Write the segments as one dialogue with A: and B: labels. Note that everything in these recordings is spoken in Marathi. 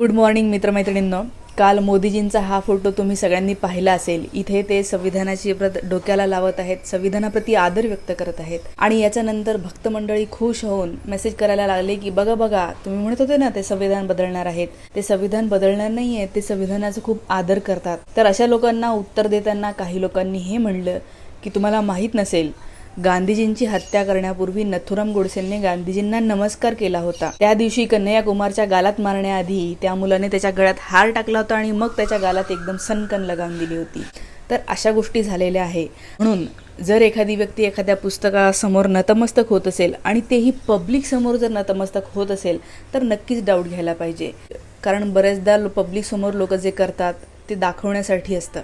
A: Good morning मित्रमैत्रिणींनो. काल मोदीजींचा हा फोटो तुम्ही सगळ्यांनी पाहिला असेल. इथे ते संविधानाची प्रत डोक्याला लावत आहेत संविधानाप्रती आदर व्यक्त करत आहेत. आणि याच्यानंतर भक्त मंडळी खुश होऊन मेसेज करायला लागले की बघा बघा तुम्ही म्हणत होते ना ते संविधान बदलणार आहेत. ते संविधान बदलणार नाहीये ते संविधानाचा खूप आदर करतात. तर अशा लोकांना उत्तर देताना काही लोकांनी हे म्हणलं की तुम्हाला माहीत नसेल गांधीजींची हत्या करण्यापूर्वी नथुराम गोडसेंनी गांधीजींना नमस्कार केला होता. त्या दिवशी कन्हैया कुमारच्या गालात मारण्याआधी त्या मुलाने त्याच्या गळ्यात हार टाकला होता आणि मग त्याच्या गालात एकदम सनकन लगावून दिली होती. तर अशा गोष्टी झालेल्या आहे. म्हणून जर एखादी व्यक्ती एखाद्या पुस्तकासमोर नतमस्तक होत असेल आणि तेही पब्लिक समोर जर नतमस्तक होत असेल तर नक्कीच डाऊट घ्यायला पाहिजे. कारण बऱ्याचदा पब्लिक समोर लोक जे करतात ते दाखवण्यासाठी असतं.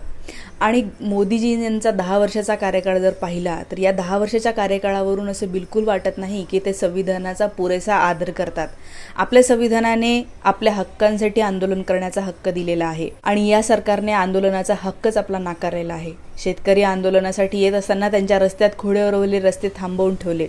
A: आणि मोदीजी यांचा दहा वर्षाचा कार्यकाळ जर पाहिला तर या दहा वर्षाच्या कार्यकाळावरून असं बिलकुल वाटत नाही की ते संविधानाचा पुरेसा आदर करतात. आपल्या संविधानाने आपल्या हक्कांसाठी आंदोलन करण्याचा हक्क दिलेला आहे आणि या सरकारने आंदोलनाचा हक्कच आपला नाकारलेला आहे. शेतकरी आंदोलनासाठी येत असताना त्यांच्या रस्त्यात खोडे उरवले रस्ते थांबवून ठेवले.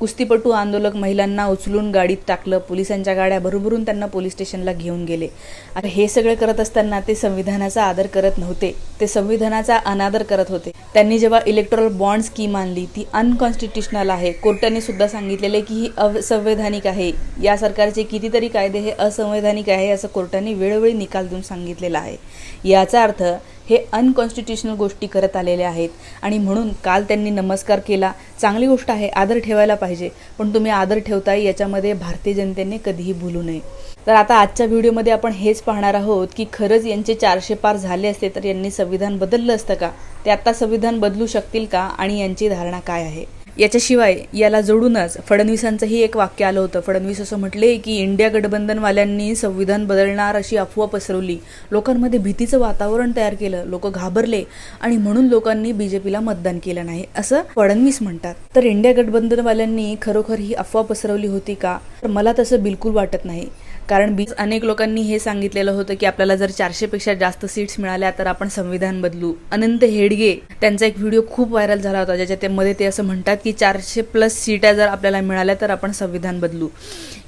A: कुस्तीपटू आंदोलक महिलांना उचलून गाडीत टाकलं. पोलिसांच्या गाड्या भरभरून त्यांना पोलीस स्टेशनला घेऊन गेले. आता हे सगळं करत असताना ते संविधानाचा आदर करत नव्हते. ते संविधानाचा अनादर करत होते. त्यांनी जेव्हा इलेक्ट्रॉल बॉन्ड स्कीम आणली ती अनकॉन्स्टिट्युशनल आहे. कोर्टाने सुद्धा सांगितलेले की ही असंवैधानिक आहे. या सरकारचे कितीतरी कायदे हे असंवैधानिक आहे असं कोर्टाने वेळोवेळी निकाल देऊन सांगितलेला आहे. याचा अर्थ हे अनकॉन्स्टिट्युशनल गोष्टी करत आलेले आहेत. आणि म्हणून काल त्यांनी नमस्कार केला. चांगली गोष्ट आहे आदर ठेवायला पाहिजे. पण तुम्ही आदर ठेवताय याच्यामध्ये भारतीय जनतेने कधीही भूलू नये. तर आता आजच्या व्हिडिओमध्ये आपण हेच पाहणार आहोत की खरंच यांचे चारशे पार झाले असते तर यांनी संविधान बदललं असतं का? ते आता संविधान बदलू शकतील का? आणि यांची धारणा काय आहे? याच्याशिवाय याला जोडूनच फडणवीसांचंही एक वाक्य आलं होतं. फडणवीस असं म्हटले की इंडिया गठबंधनवाल्यांनी संविधान बदलणार अशी अफवा पसरवली. लोकांमध्ये भीतीचं वातावरण तयार केलं. लोक घाबरले आणि म्हणून लोकांनी बीजेपीला मतदान केलं नाही असं फडणवीस म्हणतात. तर इंडिया गठबंधनवाल्यांनी खरोखर ही अफवा पसरवली होती का? तर मला तसं बिलकुल वाटत नाही. कारण बीच अनेक लोकांनी हे सांगितलेलं होतं की आपल्याला जर चारशेपेक्षा जास्त सीट्स मिळाल्या तर आपण संविधान बदलू. अनंत हेडगे त्यांचा एक व्हिडिओ खूप व्हायरल झाला होता ज्याच्यामध्ये ते असं म्हणतात की चारशे प्लस सीटा जर आपल्याला मिळाल्या तर आपण संविधान बदलू.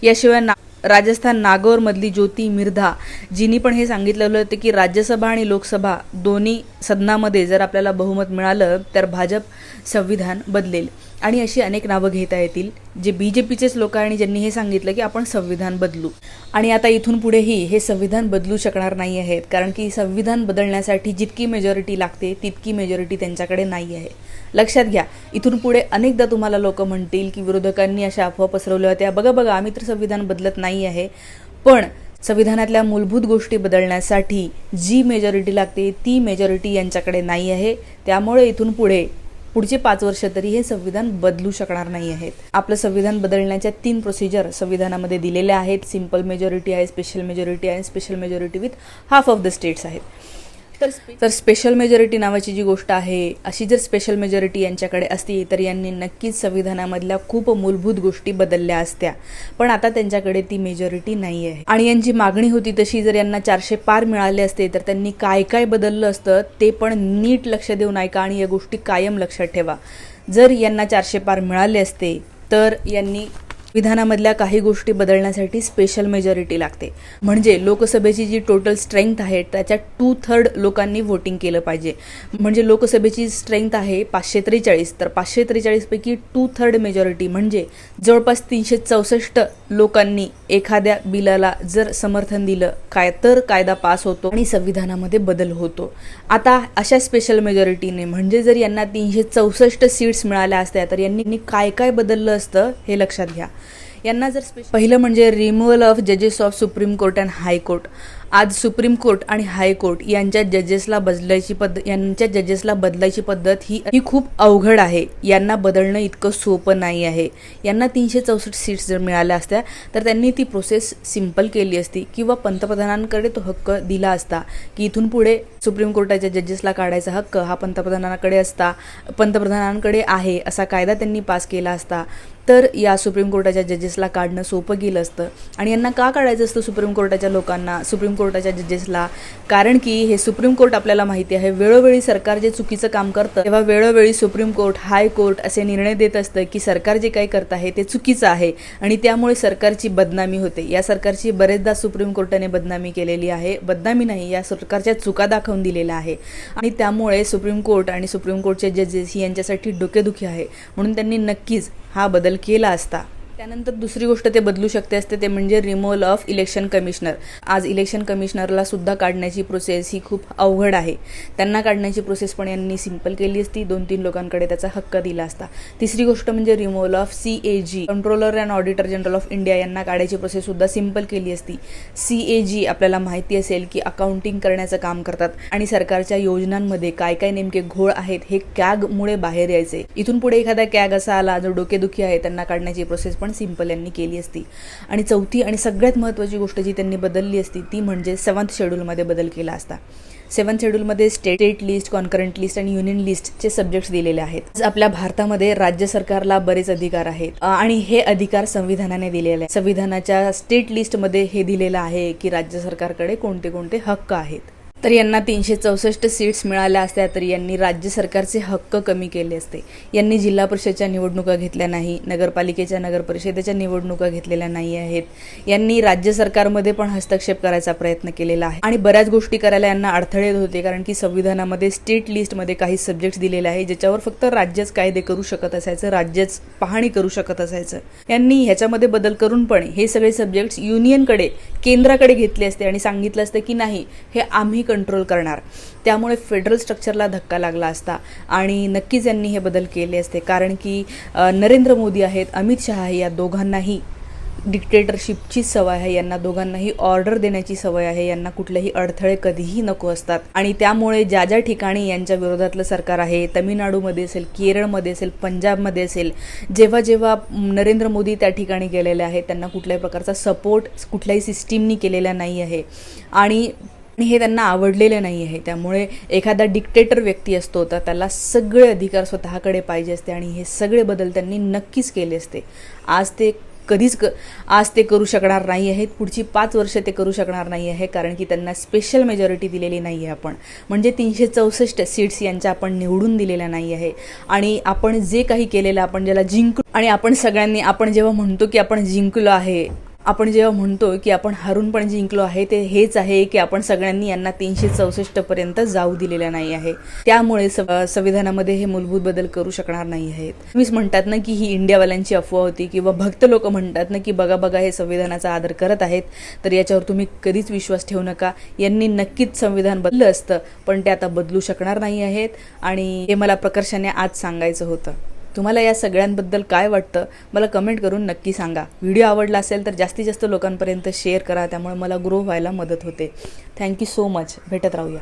A: याशिवाय ना राजस्थान नागौरमधली ज्योती मिर्धा जिनी पण हे सांगितलेलं होतं की राज्यसभा आणि लोकसभा दोन्ही सदनामध्ये जर आपल्याला बहुमत मिळालं तर भाजप संविधान बदलेल. आणि अशी अनेक नावं घेता येतील जे बी जे पीचेच लोक आणि ज्यांनी हे सांगितलं की आपण संविधान बदलू. आणि आता इथून पुढेही हे संविधान बदलू शकणार नाही आहेत कारण की संविधान बदलण्यासाठी जितकी मेजॉरिटी लागते तितकी मेजॉरिटी त्यांच्याकडे नाही आहे. लक्षात घ्या इथून पुढे अनेकदा तुम्हाला लोक म्हणतील की विरोधकांनी अशा अफवा पसरवल्या होत्या बघा बघा आम्ही तर संविधान बदलत नाही आहे. पण संविधानातल्या मूलभूत गोष्टी बदलण्यासाठी जी मेजॉरिटी लागते ती मेजॉरिटी यांच्याकडे नाही आहे. त्यामुळे इथून पुढे पुढचे पाच वर्ष तरी हे संविधान बदलू शकणार नाही आहेत. आपलं संविधान बदलण्याच्या तीन प्रोसिजर संविधानामध्ये दिलेल्या आहेत. सिंपल मेजॉरिटी आहे स्पेशल मेजॉरिटी आहे special majority with half of the states आहेत. तर स्पेशल मेजॉरिटी नावाची जी गोष्ट आहे अशी जर स्पेशल मेजॉरिटी यांच्याकडे असती तर यांनी नक्कीच संविधानामधल्या खूप मूलभूत गोष्टी बदलल्या असत्या. पण आता त्यांच्याकडे ती मेजॉरिटी नाही आहे आणि यांची मागणी होती तशी जर यांना चारशे पार मिळाले असते तर त्यांनी काय काय बदललं असतं ते पण नीट लक्ष देऊन ऐका आणि या गोष्टी कायम लक्षात ठेवा. जर यांना चारशे पार मिळाले असते तर यांनी विधानामधल्या काही गोष्टी बदलण्यासाठी स्पेशल मेजॉरिटी लागते. म्हणजे लोकसभेची जी टोटल स्ट्रेंथ आहे त्याच्या टू थर्ड लोकांनी वोटिंग केलं पाहिजे. म्हणजे लोकसभेची स्ट्रेंथ आहे पाचशे त्रेचाळीस तर पाचशे त्रेचाळीसपैकी टू थर्ड मेजॉरिटी म्हणजे जवळपास तीनशे चौसष्ट लोकांनी एखाद्या बिलाला जर समर्थन दिलं काय तर कायदा पास होतो आणि संविधानामध्ये बदल होतो. आता अशा स्पेशल मेजॉरिटीने म्हणजे जर यांना तीनशे चौसष्ट सीट्स मिळाल्या असत्या तर यांनी काय काय बदललं असतं हे लक्षात घ्या. यांना जर पहिलं म्हणजे रिमूव्हल ऑफ जजेस of supreme court and high court आज सुप्रीम कोर्ट आणि हायकोर्ट यांच्या जजेसला बदलायची पद्धत यांच्या जजेसला बदलायची पद्धत ही ही खूप अवघड आहे. यांना बदलणं इतकं सोपं नाही आहे. यांना तीनशे चौसष्ट सीट्स जर मिळाल्या असत्या तर त्यांनी ती प्रोसेस सिंपल केली असती किंवा पंतप्रधानांकडे तो हक्क दिला असता की इथून पुढे सुप्रीम कोर्टाच्या जजेसला काढायचा हक्क हा पंतप्रधानांकडे असता पंतप्रधानांकडे आहे असा कायदा त्यांनी पास केला असता तर या सुप्रीम कोर्टाच्या जजेसला काढणं सोपं गेलं असतं. आणि यांना का काढायचं असतं सुप्रीम कोर्टाच्या लोकांना? सुप्रीम कोर्टाच्या जजेसला कारण की हे सुप्रीम कोर्ट आपल्याला माहिती आहे वेळोवेळी सरकार जे चुकीचं काम करतं तेव्हा वेळोवेळी सुप्रीम कोर्ट हाय कोर्ट असे निर्णय देत असतं की सरकार जे काही करत आहे ते चुकीचं आहे आणि त्यामुळे सरकारची बदनामी होते. या सरकारची बरेचदा सुप्रीम कोर्टाने बदनामी केलेली आहे. बदनामी नाही या सरकारच्या चुका दाखवून दिलेल्या आहे. आणि त्यामुळे सुप्रीम कोर्ट आणि सुप्रीम कोर्टचे जजेस ही यांच्यासाठी डोकेदुखी आहे. म्हणून त्यांनी नक्कीच हा बदल केला असता. त्यानंतर दुसरी गोष्ट ते बदलू शकते असते ते म्हणजे रिमोल ऑफ इलेक्शन कमिशनर आज इलेक्शन कमिशनरला सुद्धा काढण्याची प्रोसेस ही खूप अवघड आहे. त्यांना काढण्याची प्रोसेस पण यांनी सिंपल केली असती. दोन तीन लोकांकडे त्याचा हक्क दिला असता. तिसरी गोष्ट म्हणजे removal of C A G controller and auditor general of India यांना काढायची प्रोसेस सुद्धा सिंपल केली असती. सी ए जी आपल्याला माहिती असेल की अकाउंटिंग करण्याचं काम करतात आणि सरकारच्या योजनांमध्ये काय काय नेमके घोळ आहेत हे कॅगमुळे बाहेर यायचे. इथून पुढे एखादा कॅग असा आला जो डोकेदुखी आहे त्यांना काढण्याची प्रोसेस पण सिंपल यांनी केली असती. आणि चौथी आणि सगळ्यात महत्त्वाची गोष्ट जी त्यांनी बदलली असती ती म्हणजे सेवन्थ शेड्यूलमध्ये बदल केला असता. सेवन्थ शेड्यूलमध्ये स्टेट लिस्ट कॉन्करंट लिस्ट आणि युनियन लिस्टचे सब्जेक्ट्स दिलेले आहेत. आपल्या भारतामध्ये राज्य सरकारला बरेच अधिकार आहेत. आणि हे अधिकार संविधानाने दिलेले आहेत. संविधानाच्या स्टेट लिस्टमध्ये हे दिलेलं आहे की राज्य सरकारकडे कोणते कोणते हक्क आहेत. तर यांना तीनशे चौसष्ट सीट्स मिळाल्या असत्या तर यांनी राज्य सरकारचे हक्क कमी केले असते. यांनी जिल्हा परिषदच्या निवडणुका घेतल्या नाही नगरपालिकेच्या नगर परिषदेच्या निवडणुका घेतलेल्या नाही आहेत. यांनी राज्य सरकारमध्ये पण हस्तक्षेप करायचा प्रयत्न केलेला आहे. आणि बऱ्याच गोष्टी करायला यांना अडथळे येत होते कारण की संविधानामध्ये स्टेट लिस्टमध्ये काही सब्जेक्ट दिलेले आहे ज्याच्यावर फक्त राज्यच कायदे करू शकत असायचं राज्यच पाहणी करू शकत असायचं. यांनी ह्याच्यामध्ये बदल करून पण हे सगळे सब्जेक्ट्स युनियनकडे केंद्राकडे घेतले असते आणि सांगितलं असतं की नाही हे आम्ही कंट्रोल करणार. त्यामुळे फेडरल स्ट्रक्चरला धक्का लागला असता. आणि नक्कीच यांनी हे बदल केले असते. कारण की नरेंद्र मोदी आहेत अमित शहा आहे या दोघांनाही डिक्टेटरशिपची सवय आहे. यांना दोघांनाही ऑर्डर देण्याची सवय आहे. यांना कुठलेही अडथळे कधीही नको असतात. आणि त्यामुळे ज्या ज्या ठिकाणी यांच्या विरोधातलं सरकार आहे तमिळनाडूमध्ये असेल केरळमध्ये असेल पंजाबमध्ये असेल जेव्हा जेव्हा नरेंद्र मोदी त्या ठिकाणी गेलेले आहेत त्यांना कुठल्याही प्रकारचा सपोर्ट कुठल्याही सिस्टीमनी केलेला नाही आहे. आणि आणि हे त्यांना आवडलेलं नाही आहे त्यामुळे एखादा डिक्टेटर व्यक्ती असतो तर त्याला सगळे अधिकार स्वतःकडे पाहिजे असते आणि हे सगळे बदल त्यांनी नक्कीच केले असते. आज ते कधीच क आज ते करू शकणार नाही आहेत पुढची पाच वर्ष ते करू शकणार नाही आहे कारण की त्यांना स्पेशल मेजॉरिटी दिलेली नाही आहे आपण. म्हणजे तीनशे चौसष्ट सीट्स यांच्या आपण निवडून दिलेल्या नाही आहे आणि आपण जे काही केलेलं आपण ज्याला जिंकलो आणि आपण सगळ्यांनी आपण जेव्हा म्हणतो की आपण जिंकलो आहे आपण जेव्हा म्हणतो की आपण हारून पण जिंकलो आहे ते हेच आहे की आपण सगळ्यांनी यांना तीनशे चौसष्ट पर्यंत जाऊ दिलेलं नाही आहे. त्यामुळे संविधानामध्ये हे मूलभूत बदल करू शकणार नाही आहेत. मीच म्हणतात ना की ही इंडियावाल्यांची अफवा होती किंवा भक्त लोक म्हणतात ना की बघा बघा हे संविधानाचा आदर करत आहेत तर याच्यावर तुम्ही कधीच विश्वास ठेवू नका. यांनी नक्कीच संविधान बदललं असतं पण ते आता बदलू शकणार नाही आहेत. आणि हे मला प्रकर्षाने आज सांगायचं होतं. तुम्हाला या सगळ्यांबद्दल काय वाटतं मला कमेंट करून नक्की सांगा. व्हिडिओ आवडला असेल तर जास्तीत जास्त लोकांपर्यंत शेअर करा त्यामुळे मला ग्रो व्हायला मदत होते. थँक्यू सो मच भेटत राहूया.